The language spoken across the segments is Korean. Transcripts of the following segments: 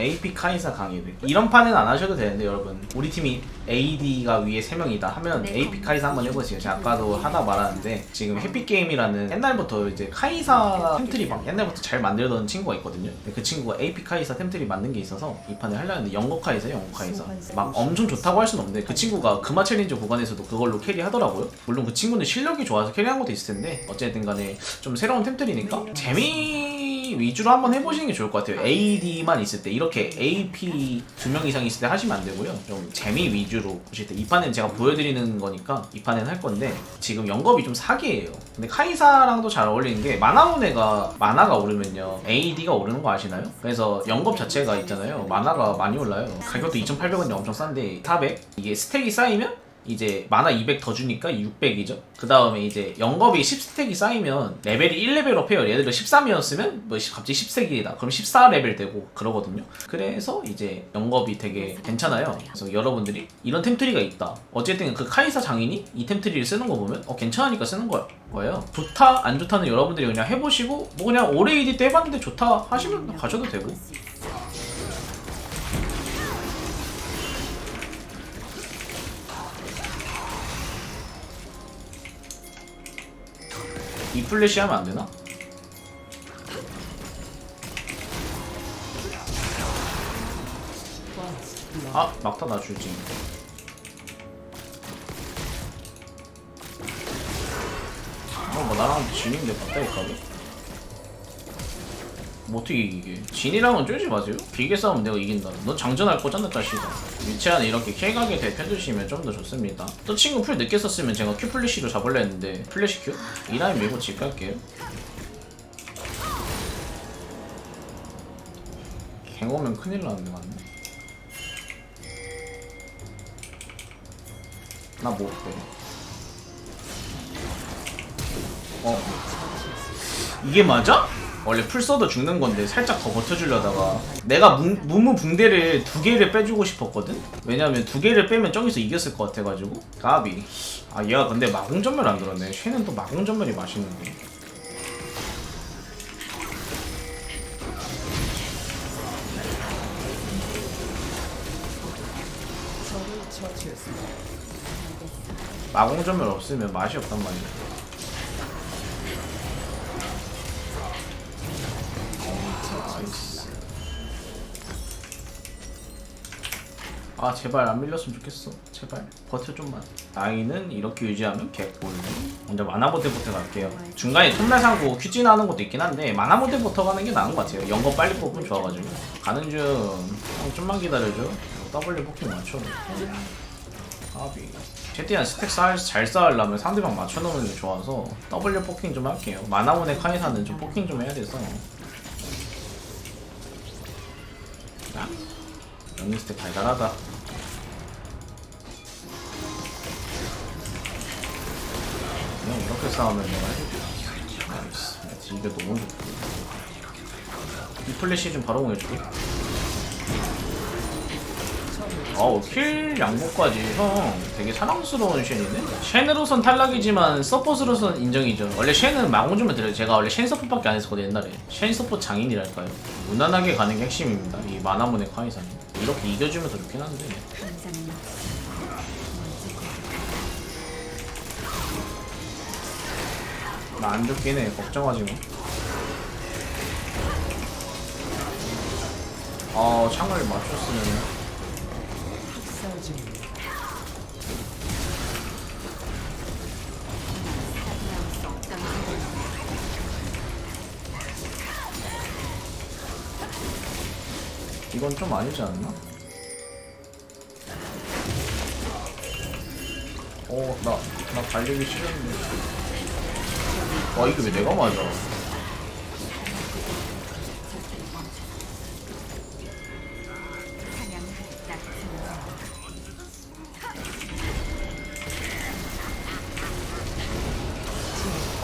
AP 카이사 강의를 이런 판은 안 하셔도 되는데 여러분. 우리 팀이 AD가 위에 3명이다 하면 네. AP 카이사 한번 해보세요. 제가 아까도 하다 말았는데 지금 해피게임이라는 옛날부터 이제 카이사 템트리 막 옛날부터 잘 만들던 친구가 있거든요. 근데 그 친구가 AP 카이사 템트리 만든 게 있어서 이 판을 하려는데 영거 카이사예요 영거 카이사. 막 엄청 좋다고 할 수는 없는데 그 친구가 금화 챌린저 구간에서도 그걸로 캐리 하더라고요. 물론 그 친구는 실력이 좋아서 캐리한 것도 있을 텐데 어쨌든 간에 좀 새로운 템트리니까 재미 위주로 한번 해보시는 게 좋을 것 같아요. AD만 있을 때 이렇게 AP 두 명 이상 있을 때 하시면 안 되고요. 좀 재미 위주로 보실 때 이 판은 제가 보여드리는 거니까 이 판은 할 건데 지금 영겁이 좀 사기예요. 근데 카이사랑도 잘 어울리는 게 마나운에가 마나가 오르면요. AD가 오르는 거 아시나요? 그래서 영겁 자체가 있잖아요. 마나가 많이 올라요. 가격도 2,800원이 엄청 싼데 400 이게 스택이 쌓이면 이제 만화 200 더 주니까 600이죠. 그 다음에 이제 영겁이 10스택이 쌓이면 레벨이 1레벨업 해요. 들어 13이었으면 뭐 갑자기 10스택이다. 그럼 14레벨 되고 그러거든요. 그래서 이제 영겁이 되게 괜찮아요. 그래서 여러분들이 이런 템트리가 있다. 어쨌든 그 카이사 장인이 이 템트리를 쓰는 거 보면 어 괜찮으니까 쓰는 거, 거예요. 좋다 안 좋다는 여러분들이 그냥 해보시고 뭐 그냥 AD 때 해봤는데 좋다 하시면 가셔도 되고 이 플래시 하면 안 되나? 아 막타 나 주지 어 뭐 나랑 진인데 맞다니까 뭐 어떻게 이기게? 진이랑은 쫄지 마세요. 길게 싸우면 내가 이긴다. 너 장전할 거잖아 자식아. 위치안에 이렇게 킬각에 대펴주시면 좀 더 좋습니다. 또 친구 풀 늦게 썼으면 제가 큐 플래시로 잡으려 했는데 플래시 큐? 이 라인 밀고 집 갈게요. 갱 오면 큰일 나는데 맞네 나뭐 어때? 어. 이게 맞아? 원래 풀 써도 죽는 건데 살짝 더 버텨주려다가 내가 무, 무무 붕대를 두 개를 빼주고 싶었거든? 왜냐면 두 개를 빼면 저기서 이겼을 것 같아가지고. 까비. 아 얘가 근데 마공전멸 안 들었네. 쉐는 또 마공전멸이 맛있는데. 마공전멸 없으면 맛이 없단 말이야 아 제발 안 밀렸으면 좋겠어. 제발. 버텨 좀만. 나이는 이렇게 유지하면 개꿀 먼저 마나보드부터 갈게요. 중간에 톱날 상고 퀴즈 나는 것도 있긴 한데 마나보드부터 가는 게 나은 것 같아요. 연거 빨리 뽑으면 좋아가지고. 가는 중. 형, 좀만 기다려줘. W 포킹 맞춰. 아비. 최대한 스택 쌓, 잘 쌓으려면 상대방 맞춰놓는 게 좋아서 W 포킹 좀 할게요. 마나온의 카이사는 좀 포킹 좀 해야 돼서 영리 스택 달달하다. 그냥 이렇게 싸우면 내가. 나이스. 이게 너무 좋다. 이 플래시 좀 바로 공해줄게. 어우 킬 양보까지. 형 되게 사랑스러운 쉔이네. 쉔으로선 탈락이지만 서폿으로선 인정이죠. 원래 쉔은 좀만 드려요. 제가 원래 쉔 서폿밖에 안 했었거든요 옛날에. 쉔 서폿 장인이랄까요? 무난하게 가는 게 핵심입니다. 이 마나문의 카이사는 이렇게 이겨주면 더 좋긴 한데. 나 안 좋긴 해. 걱정하지 마. 어, 창을 맞췄으면 이건 좀 아니지 않나? 어, 나, 나 달리기 싫었는데. 와, 이게 왜 내가 맞아?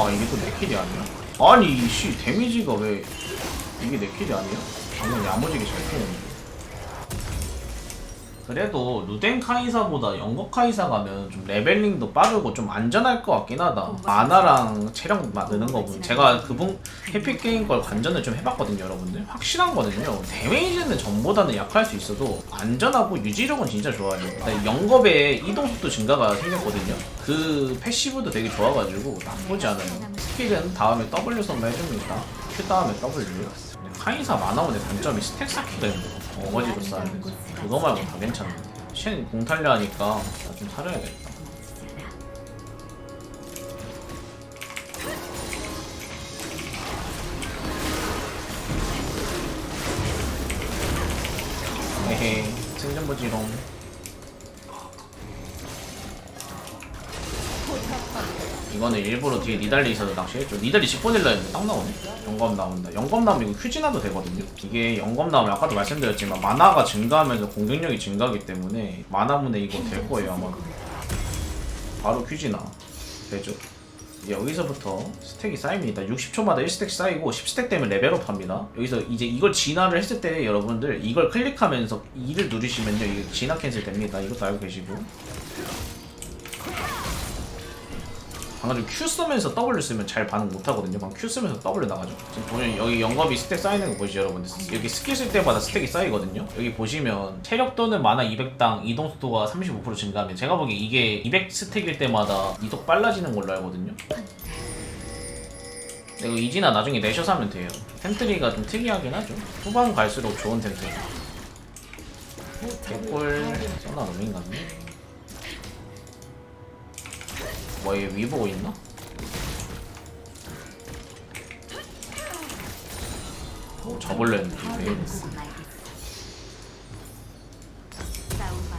아, 이게 또 내 킬이 아니야? 아니, 이씨, 데미지가 왜, 이게 내 킬이 아니야? 방금 야무지게 잘 피했는데. 그래도 루덴 카이사보다 영국 카이사 가면 좀 레벨링도 빠르고 좀 안전할 것 같긴 하다. 마나랑 체력 만드는 거 보면 제가 그분 해피 게임 걸 관전을 좀 해봤거든요, 여러분들. 확실한 거는요. 데미지는 전보다는 약할 수 있어도 안전하고 유지력은 진짜 좋아요. 영겁에 이동 속도 증가가 생겼거든요. 그 패시브도 되게 좋아가지고 나쁘지 않아요. 스킬은 다음에 W 선물 해줍니다. Q 다음에 W. 카이사 마나온의 단점이 스택 쌓기가 힘들어. 어거지로 쌓아야 돼. 그거 말고 다 괜찮아. 쉔 공탈려 하니까 나 좀 사려야겠다. 에헤, 승전보지롱. 이거는 일부러 뒤에 니달리 있어서 낚시했죠. 니달리 10번 일라 했는데 딱 나오네. 영검 나온다. 영검 나오면 이거 휴진화도 되거든요. 이게 영검 나오면 아까도 말씀드렸지만 마나가 증가하면서 공격력이 증가하기 때문에 마나문에 이거 될 거예요 아마. 바로 휴진화 되죠. 이제 여기서부터 스택이 쌓입니다. 60초마다 1스택 쌓이고 10스택 되면 레벨업 합니다. 여기서 이제 이걸 진화를 했을 때 여러분들 이걸 클릭하면서 2를 누르시면요. 이게 진화 캔슬 됩니다. 이것도 알고 계시고. 방금 Q 쓰면서 W 쓰면 잘 반응 못 하거든요. 방금 Q 쓰면서 W 나가죠. 지금 보면 여기 영겁이 스택 쌓이는 거 보이시죠, 여러분들? 여기 스킬 쓸 때마다 스택이 쌓이거든요. 여기 보시면 체력 또는 만화 200당 이동 속도가 35% 증가하면 제가 보기에 이게 200 스택일 때마다 이속 빨라지는 걸로 알거든요. 이거 이지나 나중에 내셔서 하면 돼요. 템트리가 좀 특이하긴 하죠. 후반 갈수록 좋은 템트리. 개꿀 써나 로밍 같네. 뭐얘 위 보고 있나? 어, 저벌레 했는데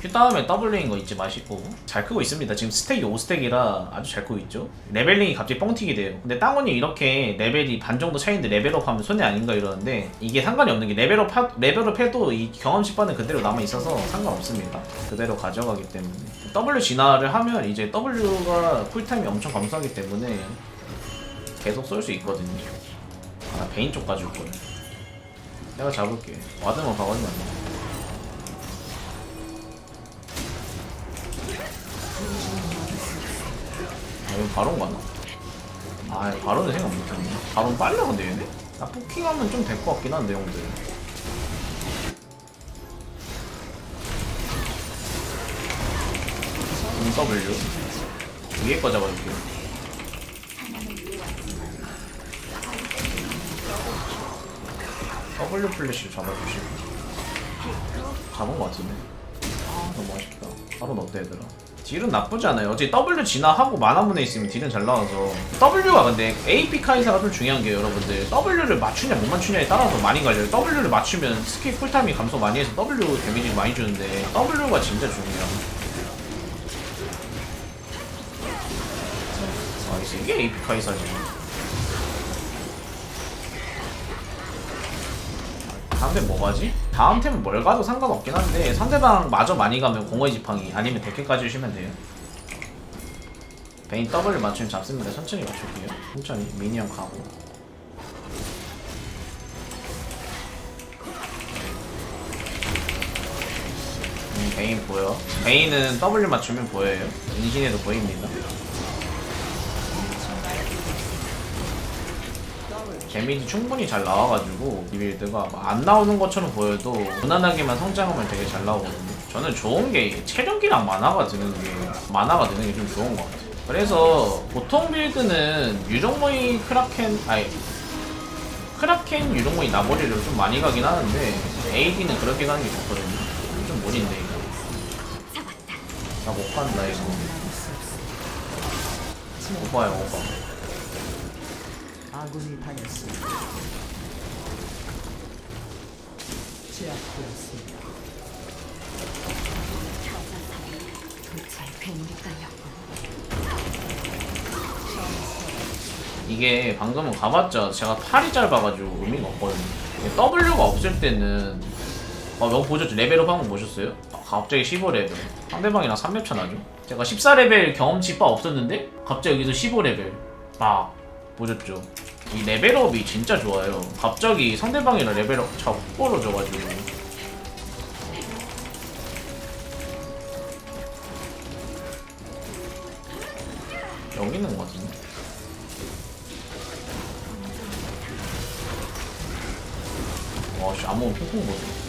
그 다음에 W인 거 잊지 마시고. 잘 크고 있습니다. 지금 스택이 5스택이라 아주 잘 크고 있죠? 레벨링이 갑자기 뻥튀기 돼요. 근데 땅원이 이렇게 레벨이 반 정도 차이인데 레벨업 하면 손해 아닌가 이러는데 이게 상관이 없는 게 레벨업, 하, 레벨업 해도 이 경험치 바는 그대로 남아있어서 상관없습니다. 그대로 가져가기 때문에. W 진화를 하면 이제 W가 쿨타임이 엄청 감소하기 때문에 계속 쏠 수 있거든요. 아 베인 쪽 거예요 내가 잡을게. 와드만 돼. 바론 가나? 아, 바론을 생각 못했네. 바론 빨라, 근데 얘네? 나 포킹하면 좀 될 것 같긴 한데, 형들. 음, W. 위에 거 잡아줄게요. W 플래시 잡아주시고. 잡은 것 같은데. 아, 너무 아쉽다. 바로 어때, 얘들아? 딜은 나쁘지 않아요. 어제 W 진화하고 만화문에 있으면 딜은 잘 나와서 W가 근데 AP 카이사가 좀 중요한 게 여러분들 W를 맞추냐 못 맞추냐에 따라서 많이 갈려요. W를 맞추면 스킬 쿨타임이 감소 많이 해서 W 데미지 많이 주는데 W가 진짜 중요해요. 아 이게 AP 카이사지. 다음 템 뭐 가지? 다음 템은 뭘 가도 상관없긴 한데 상대방 마저 많이 가면 공허의 지팡이 아니면 데크까지 주시면 돼요. 베인 W 맞추면 잡습니다. 천천히 맞출게요. 천천히 미니언 가고. 음, 베인 보여. 베인은 W 맞추면 보여요. 인신에도 보입니다 데미지 충분히 잘 나와가지고 이 빌드가 막안 나오는 것처럼 보여도 무난하게만 성장하면 되게 잘 나오거든요. 저는 좋은 게 체력이랑 만화가 드는 게 만화가 드는 게 좀 좋은 것 같아요. 그래서 보통 빌드는 유령모이 크라켄 아니 크라켄 유령모이 나머리를 좀 많이 가긴 하는데 AD는 그렇게 가는 게 좋거든요. 좀 무리인데 이거. 나 못 간다 이거. 오바야 오바. 아군이 당했습니다. 제압되었습니다. 이게 방금은 가봤자 제가 팔이 짧아가지고 의미가 없거든요. W가 없을 때는 아, 너 보셨죠? 레벨업 한번 보셨어요? 아, 갑자기 15레벨 상대방이랑 3렙 차나죠? 제가 14레벨 경험치 바 없었는데 갑자기 여기서 15레벨 막 보셨죠? 이 레벨업이 진짜 좋아요. 갑자기 상대방이랑 레벨업 자꾸 벌어져가지고. 여기 있는 거 같은데? 와, 씨, 아무 핑퐁 보네.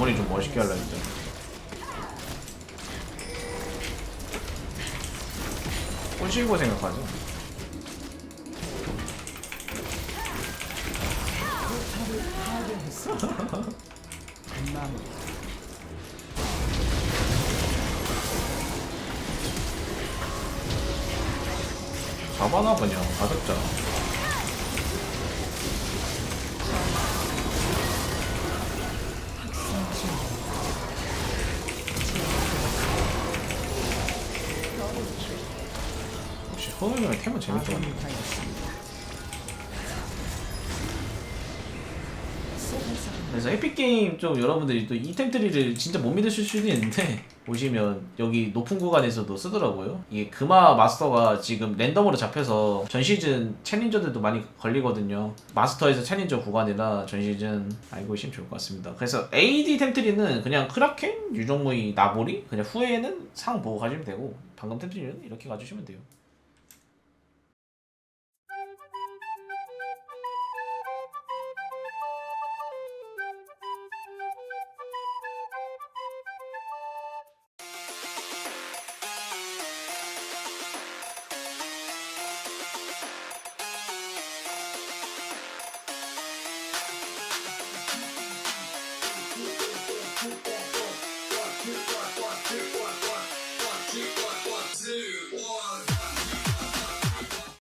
마무리 좀 멋있게 하려 했더니 꼬시고 생각하죠. 잡아나 가득자 역 시 허은이랑 캐면 재밌더라고. 그래서 에픽게임 좀 여러분들이 또 이템 트리를 진짜 못 믿으실 수도 있는데 보시면 여기 높은 구간에서도 쓰더라고요. 이게 금화 마스터가 지금 랜덤으로 잡혀서 전 시즌 챌린저들도 많이 걸리거든요. 마스터에서 챌린저 구간이라 전 시즌 알고 계시면 좋을 것 같습니다. 그래서 AD 템트리는 그냥 크라켄, 유정무이, 나보리 그냥 후에는 상 보고 가시면 되고 방금 템트리는 이렇게 가주시면 돼요